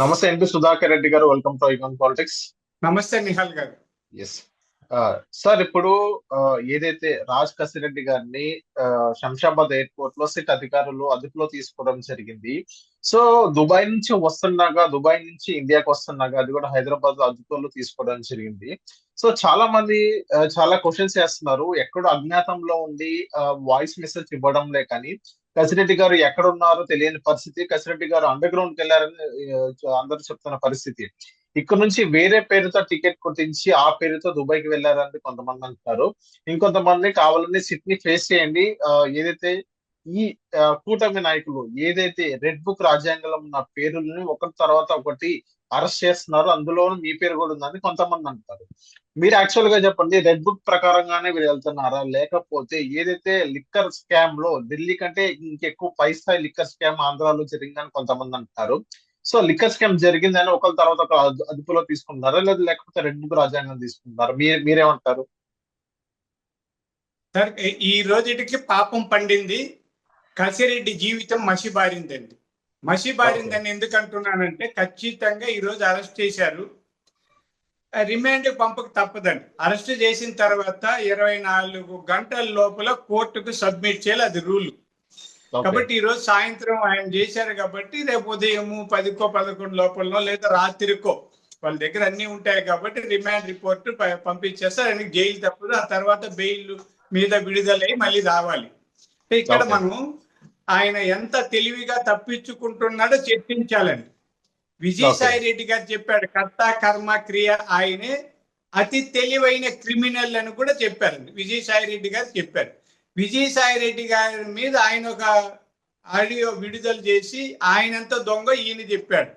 నమస్తే ఎంపీ సుధాకర్ రెడ్డి గారు. Welcome to icon politics నమస్తే నిహాల్ గారు. ఎస్ సార్ ఇప్పుడు ఏదైతే రాజ్ కసిరెడ్డి గారిని శంషాబాద్ ఎయిర్పోర్ట్లో సిట్ అధికారులు అదుపులో తీసుకోవడం జరిగింది. సో దుబాయ్ నుంచి వస్తున్నాగా దుబాయ్ నుంచి ఇండియాకి వస్తున్నాగా అది కూడా హైదరాబాద్ అదుపులో తీసుకోవడం జరిగింది. సో చాలా మంది చాలా క్వశ్చన్స్ చేస్తున్నారు. ఎక్కడో అజ్ఞాతంలో ఉండి వాయిస్ మెసేజ్ ఇవ్వడంలే కానీ కసిరెడ్డి గారు ఎక్కడ ఉన్నారో తెలియని పరిస్థితి కసిరెడ్డి గారు అండర్ గ్రౌండ్కి వెళ్ళారని అందరూ చెప్తున్న పరిస్థితి. ఇక్కడ నుంచి వేరే పేరుతో టికెట్ కొట్టించి ఆ పేరుతో దుబాయ్కి వెళ్ళారని కొంతమంది అంటారు ఇంకొంతమంది కావాలని సిట్ని ఫేస్ చేయండి. ఏదైతే ఈ కూటమి నాయకులు ఏదైతే రెడ్ బుక్ రాజ్యాంగంలో ఉన్న పేరుని ఒకటి తర్వాత ఒకటి అరెస్ట్ చేస్తున్నారు అందులో మీ పేరు కూడా ఉందని కొంతమంది అంటారు. మీరు యాక్చువల్గా చెప్పండి రెడ్ బుక్ ప్రకారంగానే మీరు వెళ్తున్నారా? లేకపోతే ఏదైతే లిక్కర్ స్కామ్లో ఢిల్లీ కంటే ఇంకెక్కువ పై స్థాయి లిక్కర్ స్కామ్ ఆంధ్రాలో జరిగిందని కొంతమంది అంటారు. సో లిక్కర్ స్కామ్ జరిగిందని ఒకరి తర్వాత ఒక అదు- అదుపులో తీసుకుంటారా లేదా లేకపోతే రెడ్ రాజ్యాంగం తీసుకుంటారా మీరు మీరేమంటారు? సార్ ఈ- రోజుటికి పాపం పండింది కసిరెడ్డి జీవితం మసిబారిందండి. మసిబారిందని ఎందుకు అంటున్నానంటే ఖచ్చితంగా ఈ రోజు అరెస్ట్ చేశారు. రిమాండ్ పంపక తప్పదండి. అరెస్ట్ చేసిన తర్వాత ఇరవై నాలుగు గంటల లోపల కోర్టుకు సబ్మిట్ చేయాలి అది రూల్. కాబట్టి ఈ రోజు సాయంత్రం ఆయన చేశారు కాబట్టి రేపు ఉదయము పదికో పదకొండు లోపలనో లేదా రాత్రికో వాళ్ళ దగ్గర అన్ని ఉంటాయి కాబట్టి రిమాండ్ రిపోర్ట్ పంపించేస్తారు. ఆయనకి జైలు తప్పదు. ఆ తర్వాత బెయిల్ మీద విడుదలై మళ్ళీ రావాలి. ఇక్కడ. మనం ఆయన ఎంత తెలివిగా తప్పించుకుంటున్నాడో చర్చించాలండి. విజయసాయి రెడ్డి గారు చెప్పాడు కర్త కర్మ క్రియ ఆయనే అతి తెలివైన క్రిమినల్ అని కూడా చెప్పారండి. విజయసాయి రెడ్డి గారు చెప్పారు. విజయసాయి రెడ్డి గారి మీద ఆయన ఒక ఆడియో విడుదల చేసి ఆయనంత దొంగ ఈయన చెప్పాడు.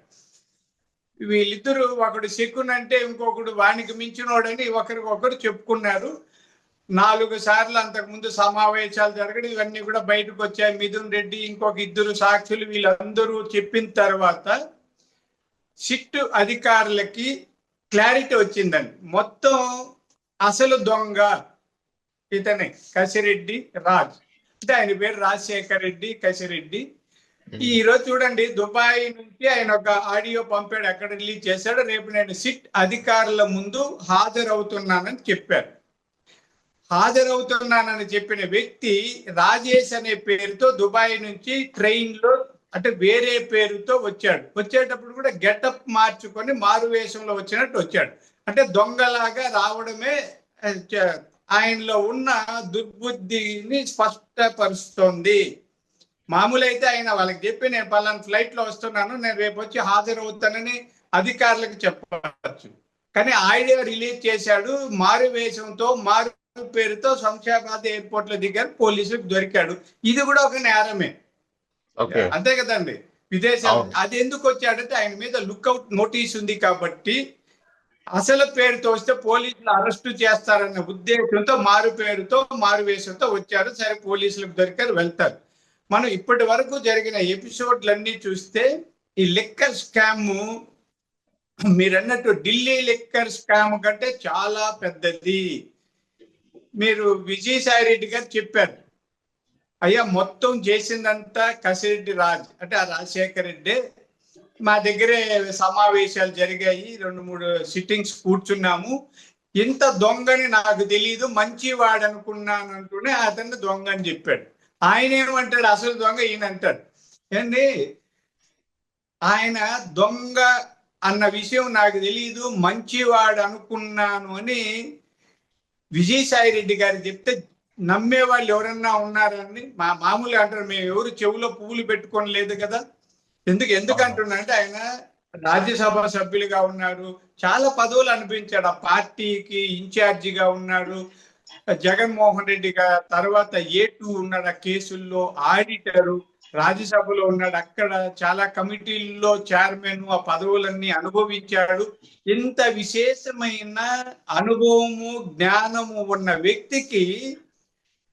వీళ్ళిద్దరు ఒకడు శకున్ అంటే ఇంకొకడు వానికి మించినోడని ఒకరికొకరు చెప్పుకున్నారు. నాలుగు సార్లు అంతకు ముందు సమావేశాలు జరగడం ఇవన్నీ కూడా బయటకు వచ్చాయి. మిథున్ రెడ్డి ఇంకొక ఇద్దరు సాక్షులు వీళ్ళందరూ చెప్పిన తర్వాత సిట్ అధికారులకి క్లారిటీ వచ్చిందండి. మొత్తం అసలు దొంగ ఇతనే కసిరెడ్డి రాజ్. అంటే ఆయన పేరు రాజశేఖర్ రెడ్డి కసిరెడ్డి. ఈ రోజు చూడండి దుబాయ్ నుంచి ఆయన ఒక ఆడియో పంపాడు అక్కడ రిలీజ్ చేశాడు. రేపు నేను సిట్ అధికారుల ముందు హాజరవుతున్నానని చెప్పారు. హాజరవుతున్నానని చెప్పిన వ్యక్తి రాజేష్ అనే పేరుతో దుబాయ్ నుంచి ట్రైన్లో అంటే వేరే పేరుతో వచ్చాడు. వచ్చేటప్పుడు కూడా గెటప్ మార్చుకొని మారు వేషంలో వచ్చినట్టు వచ్చాడు. అంటే దొంగలాగా రావడమే ఆయనలో ఉన్న దుర్బుద్ధిని స్పష్టపరుస్తోంది. మామూలు అయితే ఆయన వాళ్ళకి చెప్పి నేను పలానా ఫ్లైట్లో వస్తున్నాను నేను రేపు వచ్చి హాజరవుతానని అధికారులకు చెప్పవచ్చు. కానీ ఆడియో రిలీజ్ చేశాడు మారు వేషంతో మారు పేరుతో శంషాబాద్ ఎయిర్పోర్ట్లో దిగారు పోలీసులకు దొరికాడు. ఇది కూడా ఒక నేరమే. అంతే కదండి. విదేశాలు. అది ఎందుకు వచ్చాడంటే ఆయన మీద లుక్అవుట్ నోటీస్ ఉంది కాబట్టి అసలు పేరుతో వస్తే పోలీసులు అరెస్టు చేస్తారన్న ఉద్దేశంతో మారు పేరుతో మారు వేషంతో వచ్చారు. సరే పోలీసులకు దొరికారు వెళ్తారు. మనం ఇప్పటి వరకు జరిగిన ఎపిసోడ్లన్నీ చూస్తే ఈ లెక్కర్ స్కామ్ మీరు అన్నట్టు ఢిల్లీ లెక్కర్ స్కామ్ కంటే చాలా పెద్దది. మీరు విజయసాయి రెడ్డి గారు చెప్పారు. అయ్యా మొత్తం చేసిందంతా కసిరెడ్డి రాజ్ అంటే ఆ రాజశేఖర్ రెడ్డి మా దగ్గరే సమావేశాలు జరిగాయి. రెండు మూడు సిట్టింగ్స్ కూర్చున్నాము. ఇంత దొంగని నాకు తెలియదు మంచివాడు అనుకున్నాను అంటూనే అతన్ని దొంగ అని చెప్పాడు. ఆయన ఏమంటాడు అసలు దొంగ ఈయన అంటాడు ఏంటి ఆయన దొంగ అన్న విషయం నాకు తెలియదు మంచివాడు అనుకున్నాను అని విజయసాయి రెడ్డి గారు చెప్తే నమ్మే వాళ్ళు ఎవరన్నా ఉన్నారని మా మామూలుగా అంటారు మేము ఎవరు చెవులో పువ్వులు పెట్టుకోని లేదు కదా. ఎందుకు ఎందుకు అంటున్నా అంటే ఆయన రాజ్యసభ సభ్యులుగా ఉన్నారు చాలా పదవులు అనిపించాడు. ఆ పార్టీకి ఇన్ఛార్జిగా ఉన్నాడు. జగన్మోహన్ రెడ్డి తర్వాత ఏ టూ ఉన్నాడు ఆ కేసుల్లో ఆడిటరు రాజ్యసభలో ఉన్నాడు. అక్కడ చాలా కమిటీల్లో చైర్మన్ ఆ పదవులన్నీ అనుభవించాడు. ఇంత విశేషమైన అనుభవము జ్ఞానము ఉన్న వ్యక్తికి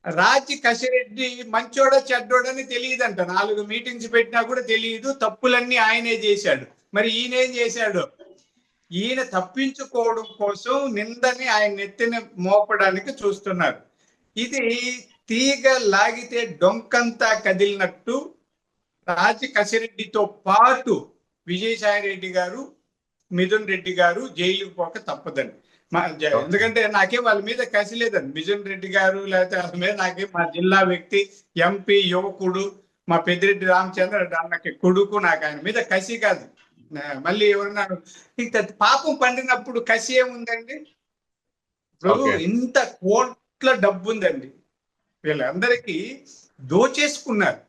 రాజి కసిరెడ్డి మంచోడ చెడ్డోడని తెలియదంట. నాలుగు మీటింగ్స్ పెట్టినా కూడా తెలియదు. తప్పులన్నీ ఆయనే చేశాడు. మరి ఈయన ఏం చేశాడు? ఈయన తప్పించుకోవడం కోసం నిందని ఆయన నెత్తిన మోపడానికి చూస్తున్నారు. ఇది తీగ లాగితే డొంకంతా కదిలినట్టు రాజి కసిరెడ్డితో పాటు విజయసాయి రెడ్డి గారు మిథున్ రెడ్డి గారు జైలుకు పోక తప్పదండి. ఎందుకంటే నాకేం వాళ్ళ మీద కసి లేదండి. మిథున్ రెడ్డి గారు లేకపోతే వాళ్ళ మీద నాకేం మా జిల్లా వ్యక్తి ఎంపీ యువకుడు మా పెద్దిరెడ్డి రామచంద్ర అన్నకి కొడుకు నాకు ఆయన మీద కసి కాదు. మళ్ళీ ఎవరన్నా పాపం పండినప్పుడు కసి ఏముందండి? Okay. ఇంత కోట్ల డబ్బు ఉందండి వీళ్ళందరికీ దోచేసుకున్నారు.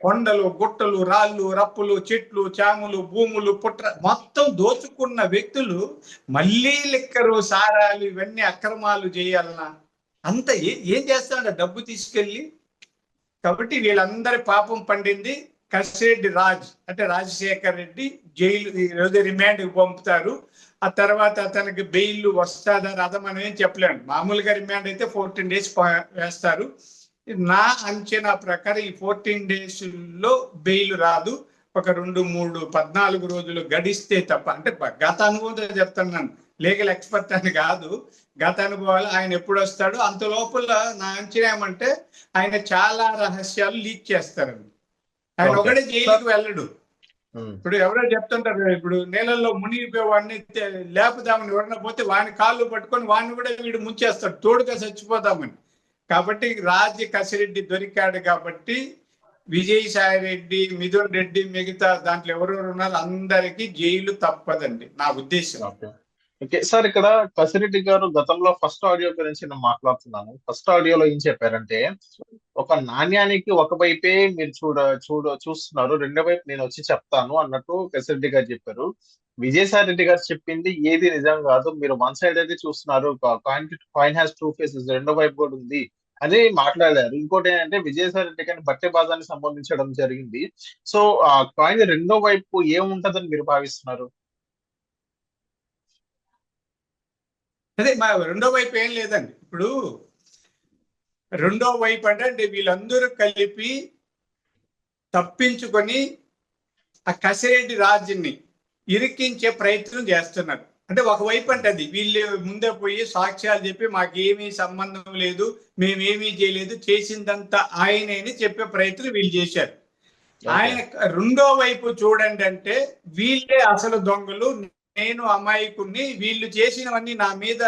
కొండలు గుట్టలు రాళ్ళు రప్పులు చెట్లు చాములు భూములు పుట్ర మొత్తం దోచుకున్న వ్యక్తులు మళ్ళీ లిక్కరు సారాలు ఇవన్నీ అక్రమాలు చేయాలన్నా అంత ఏ- ఏం చేస్తాడు డబ్బు తీసుకెళ్ళి? కాబట్టి వీళ్ళందరి పాపం పండింది కసిరెడ్డి రాజ్. అంటే రాజశేఖర్ రెడ్డి జైలు రోజు రిమాండ్ పంపుతారు. ఆ తర్వాత అతనికి బెయిల్ వస్తాదని రాదా మనం ఏం చెప్పలేము మామూలుగా రిమాండ్ అయితే ఫోర్టీన్ డేస్ వేస్తారు. నా అంచనా ప్రకారం ఈ ఫోర్టీన్ డేస్లో బెయిల్ రాదు. ఒక రెండు మూడు పద్నాలుగు రోజులు గడిస్తే తప్ప అంటే గత అనుభవంతో చెప్తున్నాను లీగల్ ఎక్స్పర్ట్ అని కాదు. గత అనుభవాలు ఆయన ఎప్పుడు వస్తాడో అంత లోపల నా అంచనా ఏమంటే ఆయన చాలా రహస్యాలు లీక్ చేస్తారండి ఆయన. ఒకటే జైలుకి వెళ్ళడు. ఇప్పుడు ఎవరో చెప్తుంటారు ఇప్పుడు నీళ్ళల్లో మునిగిపోయి వాడిని లేపుదామని ఎవరన్నా పోతే వాడిని కాళ్ళు పట్టుకొని వాడిని కూడా వీడు ముంచేస్తాడు. తోడుగా చచ్చిపోదామని. కాబట్టి రాజ్య కసిరెడ్డి దొరికాడు కాబట్టి విజయసాయి రెడ్డి మిథున్ రెడ్డి మిగతా దాంట్లో ఎవరెవరు ఉన్నారు అందరికీ జైలు తప్పదండి. నా ఉద్దేశం. ఓకే. ఓకే. సార్ ఇక్కడ కసిరెడ్డి గారు గతంలో ఫస్ట్ ఆడియో గురించి నేను మాట్లాడుతున్నాను. ఫస్ట్ ఆడియోలో ఏం చెప్పారంటే ఒక నాణ్యానికి ఒక వైపే మీరు చూడ చూడ చూస్తున్నారు. రెండో వైపు నేను వచ్చి చెప్తాను అన్నట్టు కసిరెడ్డి గారు చెప్పారు. విజయసాయి రెడ్డి గారు చెప్పింది ఏది నిజం కాదు. మీరు వన్ సైడ్ అయితే చూస్తున్నారు. Coin coin has two faces. రెండో వైపు కూడా ఉంది. అని మాట్లాడారు. ఇంకోటి ఏంటంటే విజయసాయి రెడ్డి కానీ బట్టే బాజాన్ని సంబంధించడం జరిగింది. సో ఆ కాయిన్ రెండో వైపు ఏముంటదని మీరు భావిస్తున్నారు? అదే మా రెండో వైపు ఏం లేదండి. ఇప్పుడు రెండో వైపు అంటే అంటే వీళ్ళందరూ కలిపి తప్పించుకొని ఆ కసిరెడ్డి రాజుని ఇరికించే ప్రయత్నం చేస్తున్నారు. అంటే ఒకవైపు అంటే అది. వీళ్ళు ముందే పోయి సాక్ష్యాలు చెప్పి మాకేమీ సంబంధం లేదు మేమేమీ చేయలేదు చేసిందంతా ఆయనే అని చెప్పే ప్రయత్నం వీళ్ళు చేశారు. ఆయన రెండో వైపు చూడండి అంటే వీళ్ళే అసలు దొంగలు. నేను అమాయకుణ్ణి వీళ్ళు చేసినవన్నీ నా మీద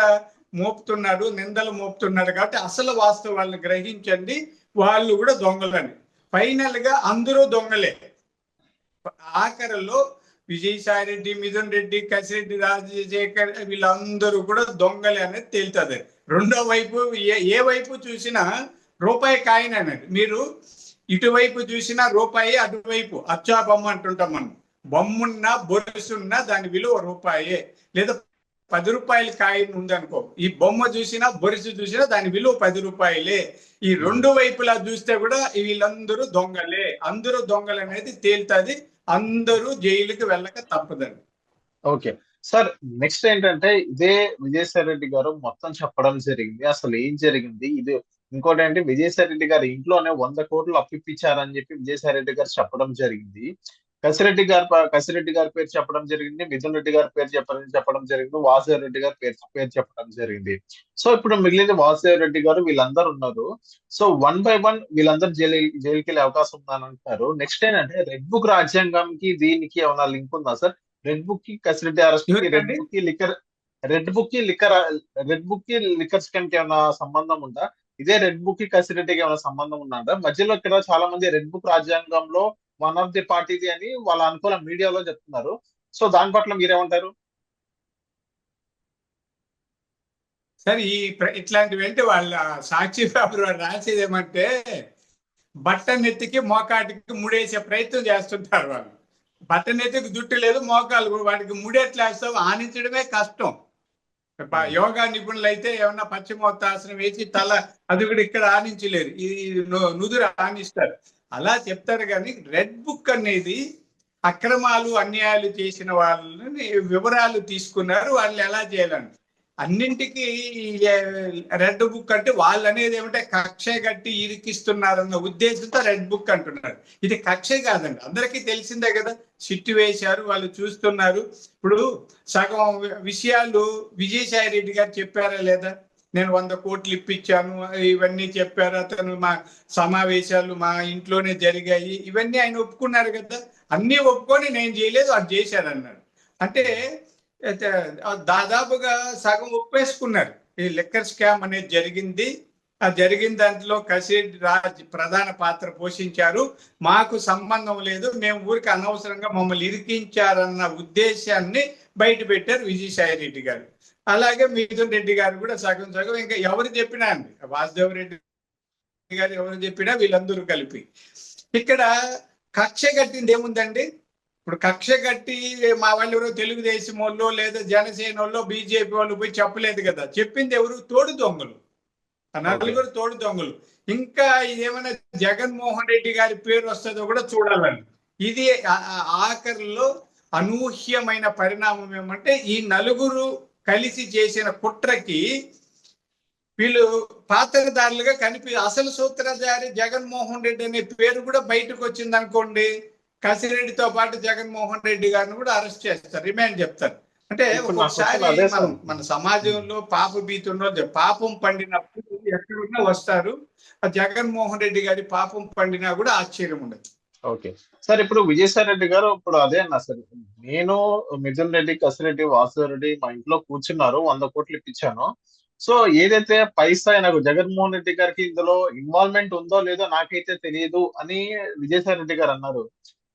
మోపుతున్నారు నిందలు మోపుతున్నారు కాబట్టి అసలు వాస్తవాలను గ్రహించండి. వాళ్ళు కూడా దొంగలని. ఫైనల్గా అందరూ దొంగలే. ఆఖరిలో విజయసాయి రెడ్డి మిథున్ రెడ్డి కసిరెడ్డి రాజశేఖర్ వీళ్ళందరూ కూడా దొంగలే అనేది తేలుతుంది. రెండో వైపు ఏ ఏ వైపు చూసినా రూపాయి కాయిన్ అనేది. మీరు ఇటువైపు చూసినా రూపాయి అటువైపు అచ్చా బొమ్మ అంటుంటాం మనం. బొమ్మున్న బొరుసున్న దాని విలువ రూపాయే. లేదా పది రూపాయల కాయిన్ ఉందనుకో ఈ బొమ్మ చూసినా బొరుసు చూసినా దాని విలువ పది రూపాయలే. ఈ రెండు వైపులా చూస్తే కూడా వీళ్ళందరూ దొంగలే. అందరూ దొంగలు అనేది తేలుతుంది. అందరూ జైలుకి వెళ్ళక తప్పదండి. ఓకే. సార్ నెక్స్ట్ ఏంటంటే ఇదే విజయసాయి రెడ్డి గారు మొత్తం చెప్పడం జరిగింది. అసలు ఏం జరిగింది? ఇది ఇంకోటి అంటే విజయసాయి రెడ్డి గారు ఇంట్లోనే వంద కోట్లు అప్పిప్పించారని చెప్పి విజయసాయి రెడ్డి గారు చెప్పడం జరిగింది. కసిరెడ్డి గారు కసిరెడ్డి గారి పేరు చెప్పడం జరిగింది మిథున్ రెడ్డి గారి పేరు చెప్పడం చెప్పడం జరిగింది వాసుదేవ్ రెడ్డి గారి పేరు పేరు చెప్పడం జరిగింది. సో ఇప్పుడు మిగిలింది వాసుదేవ్ రెడ్డి గారు వీళ్ళందరూ ఉన్నారు. సో వన్ బై వన్ వీళ్ళందరూ జైలు జైలుకి వెళ్ళే అవకాశం ఉందని అంటారు నెక్స్ట్ ఏంటంటే రెడ్ బుక్ రాజ్యాంగంకి దీనికి ఏమైనా లింక్ ఉందా సార్? రెడ్ బుక్కి కసిరెడ్డి అరెస్ట్ రెడ్? బుక్కి లిక్కర్ రెడ్ బుక్కి లిక్కర్ రెడ్ బుక్కి లిక్కర్ స్కామ్కి ఏమైనా సంబంధం ఉందా? ఇదే రెడ్ బుక్కి కసిరెడ్డికి ఏమైనా సంబంధం ఉందా మధ్యలో ఇక్కడ చాలా మంది రెడ్ బుక్ రాజ్యాంగంలో వన్ ఆఫ్ ది పార్టీది అని వాళ్ళ అనుకూల మీడియాలో చెప్తున్నారు. సో దాని పట్ల మీరేమంటారు? సరే ఈ ఇట్లాంటివి అంటే వాళ్ళ సాక్షి పేపర్ వాళ్ళు రాసేది ఏమంటే బట్టన్ ఎత్తికి మోకాటికి ముడేసే ప్రయత్నం చేస్తుంటారు వాళ్ళు. బట్టన్ ఎత్తికి జుట్టు లేదు మోకాలు వాటికి ముడెట్లా వేస్తావు ఆనించడమే కష్టం. ప- యోగా నిపుణులు అయితే ఏమన్నా పశ్చిమోత్తాసనం వేసి తల అది కూడా ఇక్కడ ఆనించలేరు. ఇది నుదురు ఆనిస్తారు. అలా చెప్తారు కానీ రెడ్ బుక్ అనేది అక్రమాలు అన్యాయాలు చేసిన వాళ్ళని వివరాలు తీసుకున్నారు. వాళ్ళు ఎలా చేయాలని? అన్నింటికి రెడ్ బుక్ అంటే వాళ్ళు అనేది ఏమంటే కక్ష కట్టి ఇరికిస్తున్నారన్న ఉద్దేశంతో రెడ్ బుక్ అంటున్నారు. ఇది కక్ష కాదండి. అందరికీ తెలిసిందే కదా. సిట్టు వేశారు వాళ్ళు చూస్తున్నారు. ఇప్పుడు సగం విషయాలు విజయసాయి రెడ్డి గారు చెప్పారా లేదా? నేను వంద కోట్లు ఇప్పించాను ఇవన్నీ చెప్పారు అతను మా సమావేశాలు మా ఇంట్లోనే జరిగాయి. ఇవన్నీ ఆయన ఒప్పుకున్నారు కదా అన్ని ఒప్పుకొని నేను చేయలేదు అది చేశారు అన్నాడు అంటే దాదాపుగా సగం ఒప్పేసుకున్నారు. ఈ లిక్కర్ స్కామ్ అనేది జరిగింది. ఆ జరిగిన దాంట్లో కసిడ్ రాజ్ ప్రధాన పాత్ర పోషించారు. మాకు సంబంధం లేదు మేము ఊరికి అనవసరంగా మమ్మల్ని ఇరికించారన్న ఉద్దేశాన్ని బయట పెట్టారు విజయసాయి రెడ్డి గారు. అలాగే మిథున్ రెడ్డి గారు కూడా సగం సగం. ఇంకా ఎవరు చెప్పినా అండి వాసుదేవ్ రెడ్డి గారు ఎవరు చెప్పినా వీళ్ళందరూ కలిపి. ఇక్కడ కక్ష కట్టింది ఏముందండి? ఇప్పుడు కక్ష కట్టి మా వాళ్ళు ఎవరో తెలుగుదేశం వాళ్ళు లేదా జనసేన వాళ్ళు బీజేపీ వాళ్ళు పోయి చెప్పలేదు కదా. చెప్పింది ఎవరు? తోడు దొంగలు. నలుగురు తోడు దొంగలు. ఇంకా ఇదేమైనా జగన్మోహన్ రెడ్డి గారి పేరు వస్తుందో కూడా చూడాలండి. ఇది ఆఖరిలో అనూహ్యమైన పరిణామం ఏమంటే ఈ నలుగురు కలిసి చేసిన కుట్రకి వీళ్ళు పాత్రదారులుగా కనిపి అసలు సూత్రధారి జగన్మోహన్ రెడ్డి అనే పేరు కూడా బయటకు వచ్చింది అనుకోండి కసిరెడ్డితో పాటు జగన్మోహన్ రెడ్డి గారిని కూడా అరెస్ట్ చేస్తారు రిమాండ్ చెప్తారు అంటే ఒక్కొక్కసారి అదే మనం. మన సమాజంలో పాప భీతి ఉన్న పాపం పండినప్పుడు ఎక్కడున్నా వస్తారు ఆ జగన్మోహన్ రెడ్డి గారి పాపం పండినా కూడా ఆశ్చర్యం ఉండదు ఓకే. సార్ ఇప్పుడు విజయసాయి రెడ్డి గారు ఇప్పుడు అదే అన్న సార్. నేను మిథున్ రెడ్డి కసిరెడ్డి వాసు రెడ్డి మా ఇంట్లో కూర్చున్నారు వంద కోట్లు ఇప్పించాను. సో ఏదైతే పైసా నాకు జగన్మోహన్ రెడ్డి గారికి ఇందులో ఇన్వాల్వ్మెంట్ ఉందో లేదో నాకైతే తెలియదు అని విజయసాయి రెడ్డి గారు అన్నారు.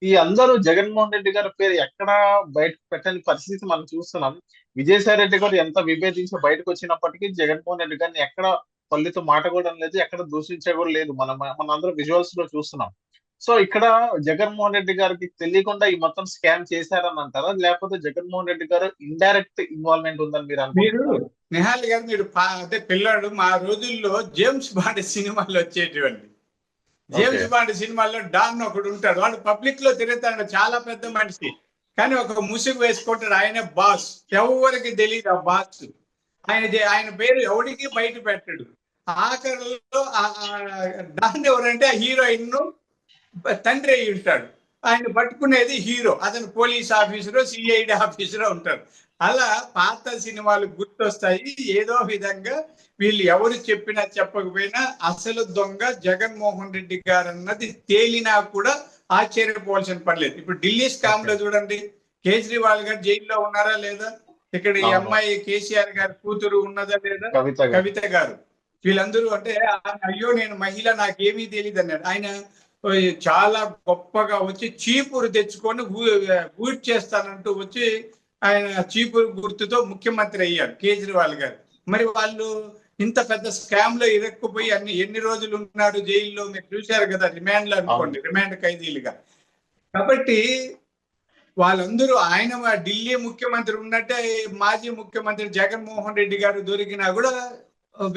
ఈ అందరూ జగన్మోహన్ రెడ్డి గారి పేరు ఎక్కడ బయట పెట్టని పరిస్థితి మనం చూస్తున్నాం. విజయసాయి రెడ్డి గారు ఎంత విభేదించి బయటకు వచ్చినప్పటికీ జగన్మోహన్ రెడ్డి గారిని ఎక్కడ పల్లెతో మాట కూడా లేదు ఎక్కడ దూషించే కూడా లేదు. మనం మన విజువల్స్లో చూస్తున్నాం. సో ఇక్కడ జగన్మోహన్ రెడ్డి గారికి తెలియకుండా ఈ మొత్తం స్కామ్ చేశారని అంటారా? లేకపోతే జగన్మోహన్ రెడ్డి గారు ఇండైరెక్ట్ ఇన్వాల్వ్మెంట్ ఉందని మీరు మీరు నిహాల్ గారు మీరు అంటే పిల్లాడు మా రోజుల్లో జేమ్స్ బాండ్ సినిమాలు వచ్చేటివండి. జేమ్స్. బాండ్ సినిమాల్లో డాన్ ఒకడు ఉంటాడు. వాడు పబ్లిక్లో తిరుగుతాడు. చాలా పెద్ద మనిషి. కానీ ఒక ముసుగు వేసుకుంటాడు. ఆయన బాస్ ఎవరికి తెలియదు ఆ బాస్ ఆయన ఆయన పేరు ఎవరికి బయట పెట్టడు. ఆఖరిలో డాన్ ఎవరంటే ఆ హీరోయిన్ను తండ్రి అయి ఉంటాడు. ఆయన పట్టుకునేది హీరో. అతను పోలీస్ ఆఫీసరో సిఐడి ఆఫీసరో ఉంటారు అలా పాత సినిమాలు గుర్తొస్తాయి. ఏదో విధంగా వీళ్ళు ఎవరు చెప్పినా చెప్పకపోయినా అసలు దొంగ జగన్మోహన్ రెడ్డి గారు అన్నది తేలినా కూడా ఆశ్చర్యపోవాల్సిన పర్లేదు ఇప్పుడు ఢిల్లీ స్కామ్లో చూడండి. కేజ్రీవాల్ గారు జైల్లో ఉన్నారా లేదా? ఇక్కడ ఈ. అమ్మాయి కేసీఆర్ గారి కూతురు ఉన్నదా లేదా? కవిత గారు. వీళ్ళందరూ అంటే అయ్యో నేను మహిళ నాకేమీ తెలియదు అన్నాడు ఆయన చాలా గొప్పగా వచ్చి చీపురు తెచ్చుకొని ఊట్ చేస్తానంటూ వచ్చి ఆయన చీపురు గుర్తుతో ముఖ్యమంత్రి అయ్యారు కేజ్రీవాల్ గారు. మరి వాళ్ళు ఇంత పెద్ద స్కామ్లో ఇరక్కుపోయి అన్ని ఎన్ని రోజులు ఉన్నారు జైల్లో మీరు చూశారు కదా రిమాండ్లో అనుకోండి రిమాండ్ ఖైదీలుగా. కాబట్టి వాళ్ళందరూ ఆయన ఢిల్లీ ముఖ్యమంత్రి ఉన్నట్టే మాజీ ముఖ్యమంత్రి జగన్మోహన్ రెడ్డి గారు దొరికినా కూడా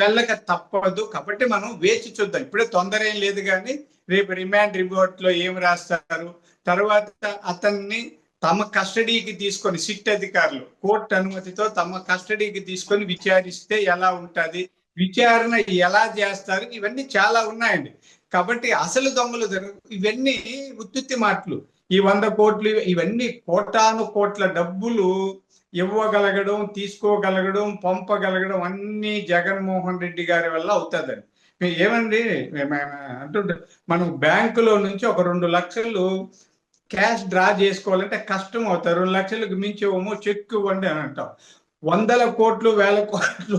వెళ్ళక తప్పదు. కాబట్టి మనం వేచి చూద్దాం. ఇప్పుడే తొందర ఏం లేదు కానీ రేపు రిమాండ్ రిపోర్ట్లో ఏం రాస్తారు? తర్వాత అతన్ని తమ కస్టడీకి తీసుకొని సిట్ అధికారులు కోర్టు అనుమతితో తమ కస్టడీకి తీసుకొని విచారిస్తే ఎలా ఉంటది? విచారణ ఎలా చేస్తారు? ఇవన్నీ చాలా ఉన్నాయండి. కాబట్టి అసలు దొంగలు ఇవన్నీ ఉత్తుత్తి మాటలు. ఈ వంద కోట్లు ఇవన్నీ కోటాను కోట్ల డబ్బులు ఇవ్వగలగడం తీసుకోగలగడం పంపగలగడం అన్ని జగన్మోహన్ రెడ్డి గారి వల్ల అవుతుందండి. ఏమండి? అంటుంటే మనం బ్యాంకులో నుంచి ఒక రెండు లక్షలు క్యాష్ డ్రా చేసుకోవాలంటే కష్టం అవుతారు. రెండు లక్షలకు మించి ఏమో చెక్ ఇవ్వండి అని అంటాం. వందల కోట్లు వేల కోట్లు.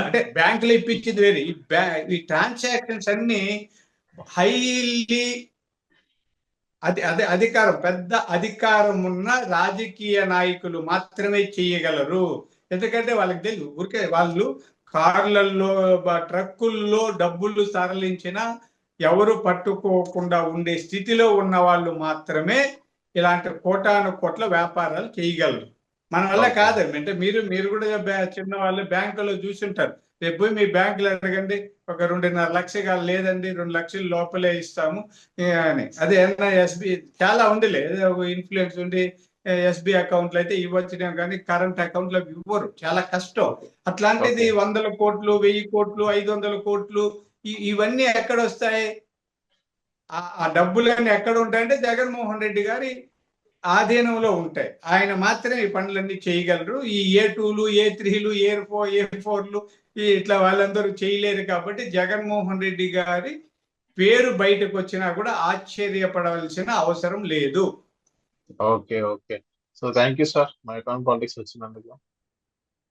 అంటే బ్యాంకులు ఇప్పించింది వేరే. ఈ బ్యా ఈ ట్రాన్సాక్షన్స్ అన్ని హైలీ అది అదే అధికారం పెద్ద అధికారం ఉన్న రాజకీయ నాయకులు మాత్రమే చేయగలరు. ఎందుకంటే వాళ్ళకి తెలియదు ఊరికే వాళ్ళు కార్లలో ట్రక్కుల్లో డబ్బులు తరలించిన ఎవరు పట్టుకోకుండా ఉండే స్థితిలో ఉన్న వాళ్ళు మాత్రమే ఇలాంటి కోటాను కోట్ల వ్యాపారాలు చేయగలరు. మన వల్ల. కాదండి. అంటే మీరు మీరు కూడా చిన్న వాళ్ళు బ్యాంకులో చూసుంటారు. రేపు పోయి మీ బ్యాంకులో అడగండి ఒక రెండున్నర లక్షగా లేదండి రెండు లక్షల లోపలే ఇస్తాము అని. అదే ఏమన్నా ఎస్బి చాలా ఒక ఇన్ఫ్లుయెన్స్ ఉండి ఎస్బి అకౌంట్లో అయితే ఇవ్వచ్చు కానీ కరెంట్ అకౌంట్లో ఇవ్వరు. చాలా కష్టం. అట్లాంటిది. వందల కోట్లు వెయ్యి కోట్లు ఐదు వందల కోట్లు ఇవన్నీ ఎక్కడ వస్తాయి ఆ- ఆ డబ్బులన్నీ ఎక్కడ ఉంటాయంటే జగన్మోహన్ రెడ్డి గారి ఆధీనంలో ఉంటాయి. ఆయన మాత్రమే ఈ పనులన్నీ చేయగలరు. ఈ ఏ టూలు ఏ త్రీలు ఏ ఫోర్ ఏ ఫోర్లు ఇట్లా వాళ్ళందరూ చేయలేరు కాబట్టి జగన్మోహన్ రెడ్డి గారి పేరు బయటకు వచ్చినా కూడా ఆశ్చర్యపడవలసిన అవసరం లేదు. Okay okay so thank you sir my account politics వచ్చినందుకు